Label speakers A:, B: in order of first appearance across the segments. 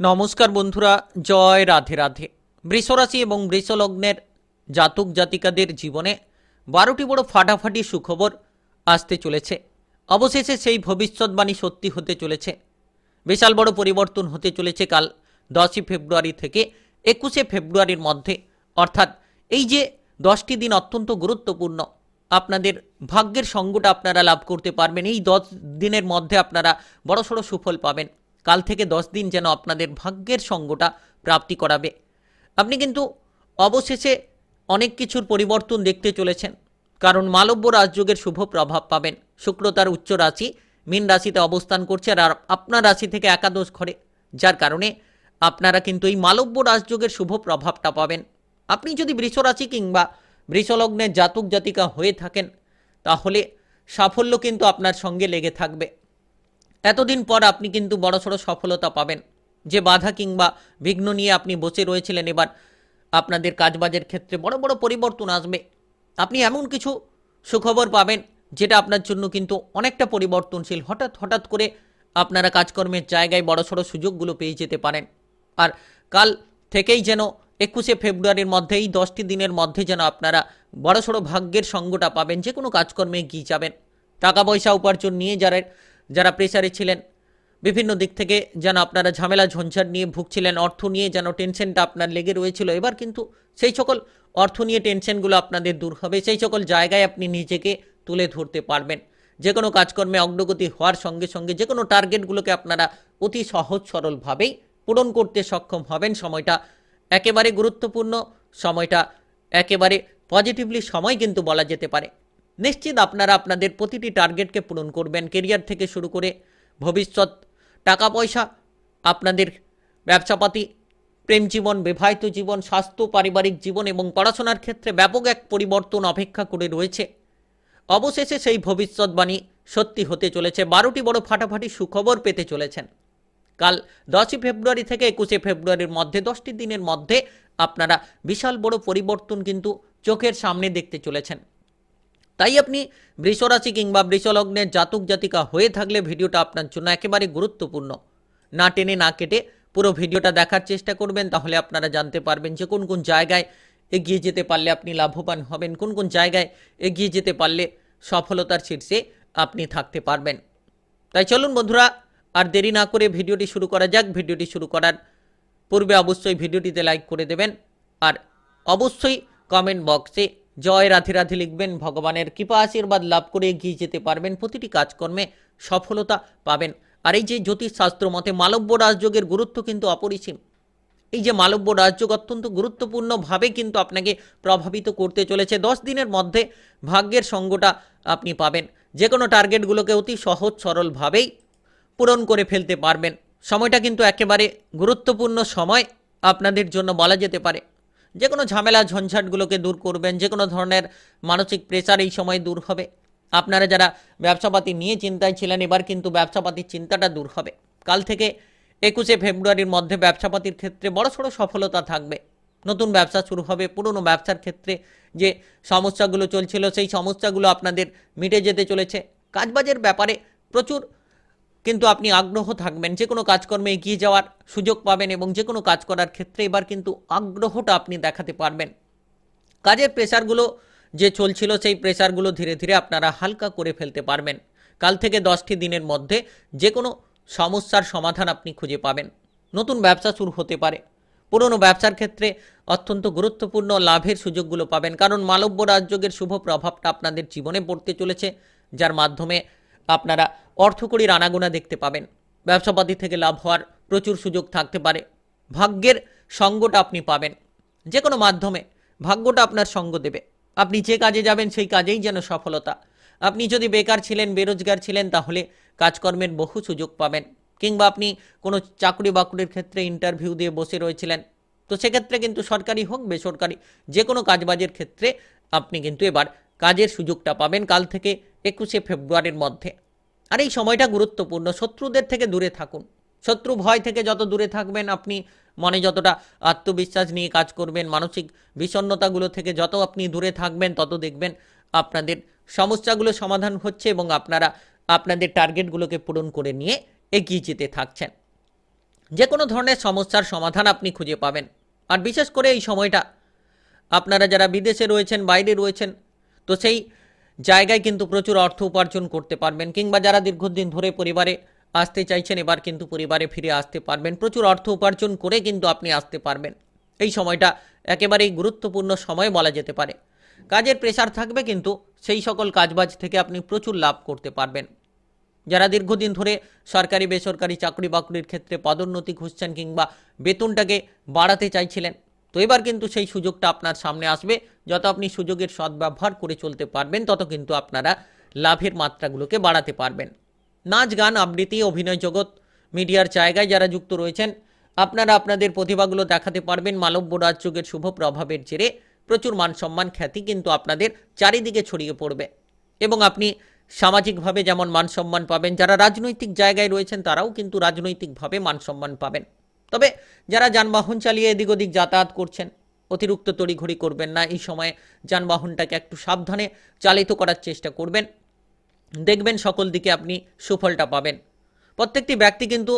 A: নমস্কার বন্ধুরা, জয় রাধে রাধে। বৃষরাশি এবং বৃষলগ্নের জাতক জাতিকাদের জীবনে বারোটি বড় ফাটাফাটি সুখবর আসতে চলেছে। অবশেষে সেই ভবিষ্যৎবাণী সত্যি হতে চলেছে। বিশাল বড় পরিবর্তন হতে চলেছে কাল দশই ফেব্রুয়ারি থেকে একুশে ফেব্রুয়ারির মধ্যে। অর্থাৎ এই যে দশটি দিন অত্যন্ত গুরুত্বপূর্ণ, আপনাদের ভাগ্যের সঙ্গটা আপনারা লাভ করতে পারবেন। এই দশ দিনের মধ্যে আপনারা বড়সড় সুফল পাবেন। কাল থেকে দশ দিন যেন আপনাদের ভাগ্যের সঙ্গটা প্রাপ্তি করাবে। আপনি কিন্তু অবশেষে অনেক কিছুর পরিবর্তন দেখতে চলেছেন। কারণ মালব্য রাজযোগের শুভ প্রভাব পাবেন। শুক্র তার উচ্চ রাশি, মীন রাশিতে অবস্থান করছে আর আপনার রাশি থেকে একাদশ ঘরে। যার কারণে আপনারা কিন্তু এই মালব্য রাজযোগের শুভ প্রভাবটা পাবেন। আপনি যদি বৃষ রাশি কিংবা বৃষলগ্নের জাতক জাতিকা হয়ে থাকেন, তাহলে সাফল্য কিন্তু আপনার সঙ্গে লেগে থাকবে। এতদিন পর আপনি কিন্তু বড়সড় সফলতা পাবেন। যে বাধা কিংবা বিঘ্ন নিয়ে আপনি বসে রয়েছিলেন, এবার আপনাদের কাজবাজের ক্ষেত্রে বড় বড় পরিবর্তন আসবে। আপনি এমন কিছু সুখবর পাবেন, যেটা আপনার জন্য কিন্তু অনেকটা পরিবর্তনশীল। হঠাৎ হঠাৎ করে আপনারা কাজকর্মের জায়গায় বড়সড় সুযোগগুলো পেয়ে যেতে পারেন। আর কাল থেকেই যেন একুশে ফেব্রুয়ারির মধ্যে এই দশটি দিনের মধ্যে যেন আপনারা বড়সড় ভাগ্যের সঙ্গটা পাবেন। যে কোনো কাজকর্মে এগিয়ে যাবেন। টাকা পয়সা উপার্জন নিয়ে যারা যারা প্রেসারে ছিলেন। বিভিন্ন দিক থেকে যেন আপনারা ঝামেলা ঝঞ্ঝাট নিয়ে ভুগছিলেন, অর্থ নিয়ে যেন টেনশনটা আপনার লেগে রয়েছিল। এবার কিন্তু সেই সকল অর্থ নিয়ে টেনশনগুলো আপনাদের দূর হবে। সেই সকল জায়গায় আপনি নিজেকে তুলে ধরতে পারবেন। যে কোনো কাজকর্মে অগ্রগতি হওয়ার সঙ্গে সঙ্গে যে কোনো টার্গেটগুলোকে আপনারা অতি সহজ সরলভাবেই পূরণ করতে সক্ষম হবেন। সময়টা একেবারে গুরুত্বপূর্ণ, সময়টা একেবারে পজিটিভলি সময় কিন্তু বলা যেতে পারে। নিশ্চিত আপনারা আপনাদের প্রতিটি টার্গেটকে পূরণ করবেন। কেরিয়ার থেকে শুরু করে ভবিষ্যৎ, টাকা পয়সা, আপনাদের ব্যবসাপাতি, প্রেম জীবন, বিবাহিত জীবন, স্বাস্থ্য, পারিবারিক জীবন এবং পড়াশোনার ক্ষেত্রে ব্যাপক এক পরিবর্তন অপেক্ষা করে রয়েছে। অবশেষে সেই ভবিষ্যৎবাণী সত্যি হতে চলেছে। বারোটি বড় ফাটাফাটি সুখবর পেতে চলেছেন। কাল দশই ফেব্রুয়ারি থেকে একুশে ফেব্রুয়ারির মধ্যে, দশটি দিনের মধ্যে আপনারা বিশাল বড় পরিবর্তন কিন্তু চোখের সামনে দেখতে চলেছেন। তাই আপনি বৃষরাশি কিংবা বৃষলগ্নের জাতক জাতিকা হয়ে থাকলে ভিডিওটা আপনার জন্য একেবারে গুরুত্বপূর্ণ। না টেনে না কেটে পুরো ভিডিওটা দেখার চেষ্টা করবেন, তাহলে আপনারা জানতে পারবেন যে কোন কোন জায়গায় এগিয়ে যেতে পারলে আপনি লাভবান হবেন, কোন কোন জায়গায় এগিয়ে যেতে পারলে সফলতার শীর্ষে আপনি থাকতে পারবেন। তাই চলুন বন্ধুরা, আর দেরি না করে ভিডিওটি শুরু করা যাক। ভিডিওটি শুরু করার পূর্বে অবশ্যই ভিডিওটিতে লাইক করে দেবেন, আর অবশ্যই কমেন্ট বক্সে জয় রাধে রাধে লিখবেন, ভগবানের কৃপা আশীর্বাদ লাভ করে এগিয়ে যেতে পারবেন, প্রতিটি কাজকর্মে সফলতা পাবেন। আর এই যে জ্যোতিষশাস্ত্র মতে মালব্য রাজযোগের গুরুত্ব কিন্তু অপরিসীম। এই যে মালব্য রাজযোগ অত্যন্ত গুরুত্বপূর্ণভাবে কিন্তু আপনাকে প্রভাবিত করতে চলেছে। দশ দিনের মধ্যে ভাগ্যের সঙ্গটা আপনি পাবেন। যে কোনো টার্গেটগুলোকে অতি সহজ সরলভাবেই পূরণ করে ফেলতে পারবেন। সময়টা কিন্তু একেবারে গুরুত্বপূর্ণ সময় আপনাদের জন্য বলা যেতে পারে। যে কোনো ঝামেলা, ঝঞ্ঝাটগুলোকে দূর করবেন যে কোনো ধরনের মানসিক প্রেসার এই সময় দূর হবে। আপনারা যারা ব্যবসাপাতি নিয়ে চিন্তায় ছিলেন, এবার কিন্তু ব্যবসাপাতির চিন্তাটা দূর হবে। কাল থেকে একুশে ফেব্রুয়ারির মধ্যে ব্যবসাপাতির ক্ষেত্রে বড়সড় সফলতা থাকবে। নতুন ব্যবসা শুরু হবে, পুরনো ব্যবসার ক্ষেত্রে যে সমস্যাগুলো চলছিল, সেই সমস্যাগুলো আপনাদের মিটে যেতে চলেছে। কাজবাজের ব্যাপারে প্রচুর কিন্তু আপনি আগ্রহ থাকবেন যে কোনো কাজকর্মে এগিয়ে যাওয়ার সুযোগ পাবেন এবং যে কোনো কাজ করার ক্ষেত্রে এবার কিন্তু আগ্রহটা আপনি দেখাতে পারবেন। কাজের প্রেশারগুলো যে চলছিল, সেই প্রেশারগুলো ধীরে ধীরে আপনারা হালকা করে ফেলতে পারবেন। কাল থেকে দশটি দিনের মধ্যে যে কোনো সমস্যার সমাধান আপনি খুঁজে পাবেন। নতুন ব্যবসা শুরু হতে পারে। পুরনো ব্যবসার ক্ষেত্রে অত্যন্ত গুরুত্বপূর্ণ লাভের সুযোগগুলো পাবেন, কারণ মালব্য রাজযোগের শুভ প্রভাবটা আপনাদের জীবনে পড়তে চলেছে, যার মাধ্যমে আপনারা অর্থকরীর আনাগোনা দেখতে পাবেন। ব্যবসাপাতি থেকে লাভ হওয়ার প্রচুর সুযোগ থাকতে পারে। ভাগ্যের সঙ্গটা আপনি পাবেন। যে কোনো মাধ্যমে ভাগ্যটা আপনার সঙ্গ দেবে। আপনি যে কাজে যাবেন সেই কাজেই যেন সফলতা। আপনি যদি বেকার ছিলেন, বেরোজগার ছিলেন, তাহলে কাজকর্মের বহু সুযোগ পাবেন। কিংবা আপনি কোনো চাকরি বাকরির ক্ষেত্রে ইন্টারভিউ দিয়ে বসে রয়েছিলেন, তো সেক্ষেত্রে কিন্তু সরকারি হোক, বেসরকারি যে কোনো কাজবাজের ক্ষেত্রে আপনি কিন্তু এবার কাজের সুযোগটা পাবেন কাল থেকে একুশে ফেব্রুয়ারির মধ্যে। আর এই সময়টা গুরুত্বপূর্ণ। শত্রুদের থেকে দূরে থাকুন। শত্রু ভয় থেকে যত দূরে থাকবেন, আপনি মনে যতটা আত্মবিশ্বাস নিয়ে কাজ করবেন, মানসিক বিষণ্ণতাগুলো থেকে যত আপনি দূরে থাকবেন, তত দেখবেন আপনাদের সমস্যাগুলো সমাধান হচ্ছে এবং আপনারা আপনাদের টার্গেটগুলোকে পূরণ করে নিয়ে এগিয়ে যেতে থাকছেন। যে কোনো ধরনের সমস্যার সমাধান আপনি খুঁজে পাবেন। আর বিশেষ করে এই সময়টা, আপনারা যারা বিদেশে রয়েছেন, বাইরে রয়েছেন, তো সেই জায়গায় কিন্তু প্রচুর অর্থ উপার্জন করতে পারবেন কিংবা যারা দীর্ঘদিন ধরে পরিবারে আসতে চাইছেন, এবার কিন্তু পরিবারে ফিরে আসতে পারবেন। প্রচুর অর্থ উপার্জন করে কিন্তু আপনি আসতে পারবেন। এই সময়টা একেবারেই গুরুত্বপূর্ণ সময় বলা যেতে পারে। কাজের প্রেশার থাকবে কিন্তু সেই সকল কাজবাজ থেকে আপনি প্রচুর লাভ করতে পারবেন। যারা দীর্ঘদিন ধরে সরকারি বেসরকারি চাকরি বাকরির ক্ষেত্রে পদোন্নতি খুঁজছেন কিংবা বেতনটাকে বাড়াতে চাইছিলেন তো এবার কিন্তু সেই সুযোগটা আপনার সামনে আসবে। যত আপনি সুযোগের সদ্ব্যবহার করে চলতে পারবেন, তত কিন্তু আপনারা লাভের মাত্রাগুলোকে বাড়াতে পারবেন। নাচ, গান, আবৃত্তি, অভিনয় জগৎ, মিডিয়ার জায়গায় যারা যুক্ত রয়েছেন, আপনারা আপনাদের প্রতিভাগুলো দেখাতে পারবেন। মালব্য রাজযোগের শুভ প্রভাবের জেরে প্রচুর মান সম্মান খ্যাতি কিন্তু আপনাদের চারিদিকে ছড়িয়ে পড়বে। এবং আপনি সামাজিকভাবে যেমন মান সম্মান পাবেন, যারা রাজনৈতিক জায়গায় রয়েছেন, তারাও কিন্তু রাজনৈতিকভাবে মান সম্মান পাবেন। তবে যারা যানবাহন চালিয়ে এদিক ওদিক যাতায়াত করছেন, অতিরিক্ত তড়িঘড়ি করবেন না। এই সময়ে যানবাহনটাকে একটু সাবধানে চালিত করার চেষ্টা করবেন। দেখবেন সকল দিকে আপনি সুফলটা পাবেন। প্রত্যেকটি ব্যক্তি কিন্তু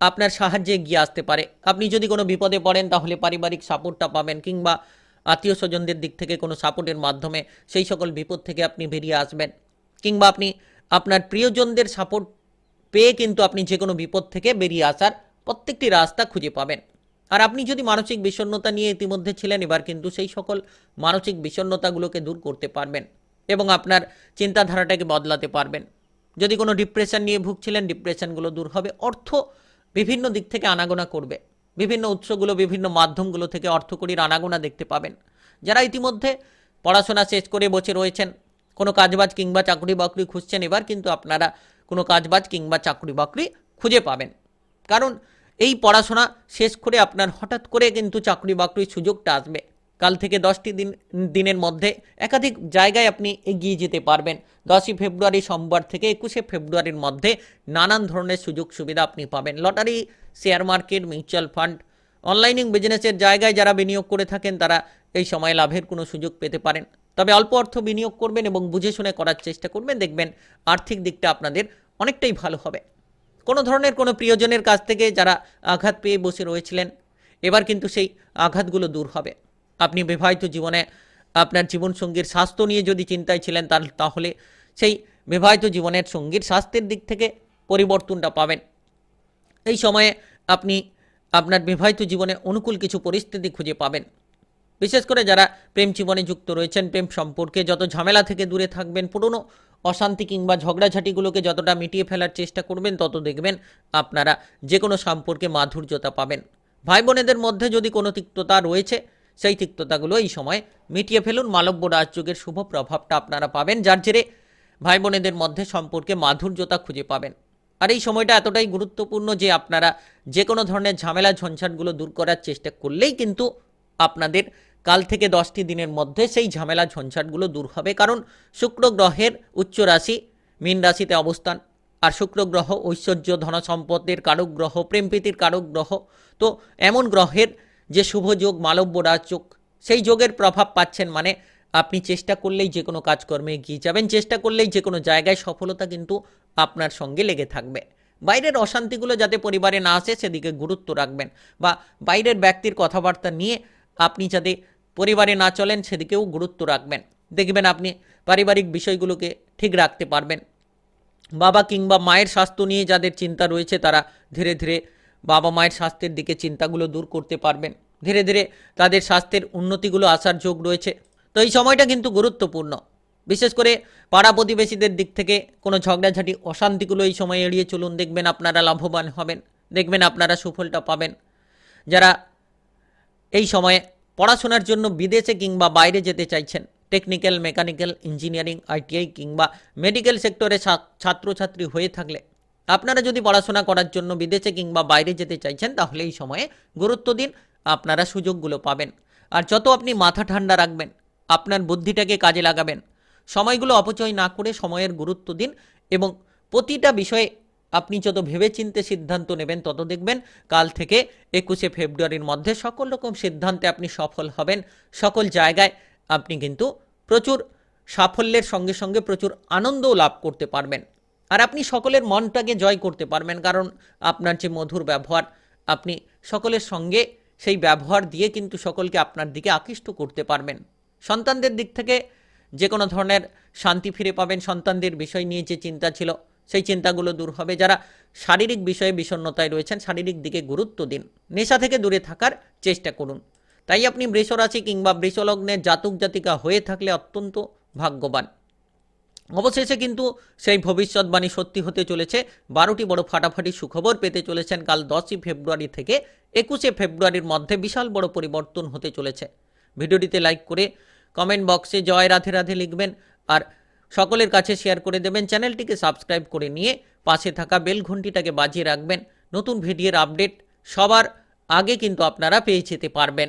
A: আপনার সাহায্যে এগিয়ে আসতে পারে। আপনি যদি কোনো বিপদে পড়েন, তাহলে পারিবারিক সাপোর্টটা পাবেন কিংবা আত্মীয় স্বজনদের দিক থেকে কোনো সাপোর্টের মাধ্যমে সেই সকল বিপদ থেকে আপনি বেরিয়ে আসবেন। কিংবা আপনি আপনার প্রিয়জনদের সাপোর্ট পেয়ে কিন্তু আপনি যে কোনো বিপদ থেকে বেরিয়ে আসার প্রত্যেকটি রাস্তা খুঁজে পাবেন। আর আপনি যদি মানসিক বিষণ্ণতা নিয়ে ইতিমধ্যে ছিলেন, এবার কিন্তু সেই সকল মানসিক বিষণ্ণতাগুলোকে দূর করতে পারবেন এবং আপনার চিন্তাধারাটাকে বদলাতে পারবেন। যদি কোনো ডিপ্রেশন নিয়ে ভুগছিলেন ডিপ্রেশনগুলো দূর হবে। অর্থ বিভিন্ন দিক থেকে আনাগোনা করবে। বিভিন্ন উৎসগুলো, বিভিন্ন মাধ্যমগুলো থেকে অর্থকরীর আনাগোনা দেখতে পাবেন। যারা ইতিমধ্যে পড়াশোনা শেষ করে বসে রয়েছেন, কোনো কাজবাজ কিংবা চাকরি বাকরি খুঁজছেন, এবার কিন্তু আপনারা কোনো কাজবাজ কিংবা চাকরি বাকরি খুঁজে পাবেন। কারণ এই পড়াশোনা শেষ করে আপনার হঠাৎ করে কিন্তু চাকরি বাকরির সুযোগটা আসবে। কাল থেকে দশটি দিন, দিনের মধ্যে একাধিক জায়গায় আপনি এগিয়ে যেতে পারবেন। দশই ফেব্রুয়ারি সোমবার থেকে একুশে ফেব্রুয়ারির মধ্যে নানান ধরনের সুযোগ সুবিধা আপনি পাবেন। Lottery, share market, mutual fund, অনলাইনিং বিজনেসের জায়গায় যারা বিনিয়োগ করে থাকেন তারা এই সময় লাভের কোনো সুযোগ পেতে পারেন। তবে অল্প অর্থ বিনিয়োগ করবেন এবং বুঝে শুনে করার চেষ্টা করবেন। দেখবেন আর্থিক দিকটা আপনাদের অনেকটাই ভালো হবে। কোনো ধরনের কোনো প্রিয়জনের কাছ থেকে যারা আঘাত পেয়ে বসে রয়েছিলেন, এবার কিন্তু সেই আঘাতগুলো দূর হবে। আপনি বিবাহিত জীবনে আপনার জীবনসঙ্গীর স্বাস্থ্য নিয়ে যদি চিন্তায় ছিলেন, তাহলে তাহলে সেই বিবাহিত জীবনের সঙ্গীর স্বাস্থ্যের দিক থেকে পরিবর্তনটা পাবেন। এই সময়ে আপনি আপনার বিবাহিত জীবনে অনুকূল কিছু পরিস্থিতি খুঁজে পাবেন। বিশেষ করে যারা প্রেম জীবনে যুক্ত রয়েছেন, প্রেম সম্পর্কে যত ঝামেলা থেকে দূরে থাকবেন, পুরনো অশান্তি কিংবা ঝগড়াঝাটিগুলোকে যতটা মিটিয়ে ফেলার চেষ্টা করবেন, তত দেখবেন আপনারা যে কোনো সম্পর্কে মাধুর্যতা পাবেন। ভাই বোনেদের মধ্যে যদি কোনো তিক্ততা রয়েছে, সেই তিক্ততাগুলো এই সময় মিটিয়ে ফেলুন। মালব্য রাজযোগের শুভ প্রভাবটা আপনারা পাবেন, যার জেরে ভাই বোনেদের মধ্যে সম্পর্কে মাধুর্যতা খুঁজে পাবেন। আর এই সময়টা এতটাই গুরুত্বপূর্ণ যে আপনারা যে কোনো ধরনের ঝামেলা, ঝঞ্ঝাটগুলো দূর করার চেষ্টা করলেই কিন্তু আপনাদের কাল থেকে দশটি দিনের মধ্যে সেই ঝামেলা ঝঞ্ঝাটগুলো দূর হবে, কারণ শুক্র গ্রহের উচ্চ রাশি মীন রাশিতে অবস্থান, আর শুক্র গ্রহ ঐশ্বর্য ধন সম্পদের কারক গ্রহ প্রেমপ্রীতির কারক গ্রহ তো এমন গ্রহের যে শুভ যোগ, মালব্য রাজযোগ সেই যোগের প্রভাব পাচ্ছেন মানে আপনি চেষ্টা করলেই যে কোনো কাজকর্মে এগিয়ে যাবেন, চেষ্টা করলেই যে কোনো জায়গায় সফলতা কিন্তু আপনার সঙ্গে লেগে থাকবে। বাইরের অশান্তিগুলো যাতে পরিবারে না আসে, সেদিকে গুরুত্ব রাখবেন বা বাইরের ব্যক্তির কথাবার্তা নিয়ে আপনি যাতে পরিবারে না চলেন, সেদিকেও গুরুত্ব রাখবেন। দেখবেন আপনি পারিবারিক বিষয়গুলোকে ঠিক রাখতে পারবেন। বাবা কিংবা মায়ের স্বাস্থ্য নিয়ে যাদের চিন্তা রয়েছে, তারা ধীরে ধীরে বাবা মায়ের স্বাস্থ্যের দিকে চিন্তাগুলো দূর করতে পারবেন। ধীরে ধীরে তাদের স্বাস্থ্যের উন্নতিগুলো আসার যোগ রয়েছে। তো এই সময়টা কিন্তু গুরুত্বপূর্ণ। বিশেষ করে পাড়া প্রতিবেশীদের দিক থেকে কোনো ঝগড়াঝাটি, অশান্তিগুলো এই সময় এড়িয়ে চলুন। দেখবেন আপনারা লাভবান হবেন। দেখবেন আপনারা সুফলটা পাবেন। যারা এই সময়ে পড়াশোনার জন্য বিদেশে কিংবা বাইরে যেতে চাইছেন। টেকনিক্যাল, মেকানিক্যাল, ইঞ্জিনিয়ারিং, আইটিআই কিংবা মেডিকেল সেক্টরে ছাত্রছাত্রী হয়ে থাকলে। আপনারা যদি পড়াশোনা করার জন্য বিদেশে কিংবা বাইরে যেতে চাইছেন, তাহলে এই সময়ে গুরুত্ব দিন, আপনারা সুযোগগুলো পাবেন। আর যত আপনি মাথা ঠান্ডা রাখবেন, আপনার বুদ্ধিটাকে কাজে লাগাবেন, সময়গুলো অপচয় না করে সময়ের গুরুত্ব দিন এবং প্রতিটা বিষয়ে আপনি যত ভেবেচিন্তে সিদ্ধান্ত নেবেন, তত দেখবেন কাল থেকে একুশে ফেব্রুয়ারির মধ্যে সকল রকম সিদ্ধান্তে আপনি সফল হবেন। সকল জায়গায় আপনি কিন্তু প্রচুর সাফল্যের সঙ্গে সঙ্গে প্রচুর আনন্দও লাভ করতে পারবেন। আর আপনি সকলের মনটাকে জয় করতে পারবেন, কারণ আপনার যে মধুর ব্যবহার, আপনি সকলের সঙ্গে সেই ব্যবহার দিয়ে কিন্তু সকলকে আপনার দিকে আকৃষ্ট করতে পারবেন। সন্তানদের দিক থেকে যে কোনো ধরনের শান্তি ফিরে পাবেন। সন্তানদের বিষয় নিয়ে যে চিন্তা ছিল সেই চিন্তাগুলো দূর হবে। যারা শারীরিক বিষয়ে বিষণ্ণতায় রয়েছেন, শারীরিক দিকে গুরুত্ব দিন। নেশা থেকে দূরে থাকার চেষ্টা করুন। তাই আপনি বৃষরাশি কিংবা বৃষলগ্নের জাতক জাতিকা হয়ে থাকলে অত্যন্ত ভাগ্যবান। অবশেষে কিন্তু সেই ভবিষ্যৎবাণী সত্যি হতে চলেছে। বারোটি বড় ফাটাফাটি সুখবর পেতে চলেছেন কাল দশই ফেব্রুয়ারি থেকে একুশে ফেব্রুয়ারির মধ্যে বিশাল বড় পরিবর্তন হতে চলেছে। ভিডিওটিতে লাইক করে কমেন্ট বক্সে জয় রাধে রাধে লিখবেন আর সকলের কাছে শেয়ার করে দেবেন। চ্যানেলটিকে সাবস্ক্রাইব করে নিয়ে পাশে থাকা বেল ঘন্টিটাকে বাজিয়ে রাখবেন। নতুন ভিডিওর আপডেট সবার আগে কিন্তু আপনারা পেয়ে যেতে পারবেন।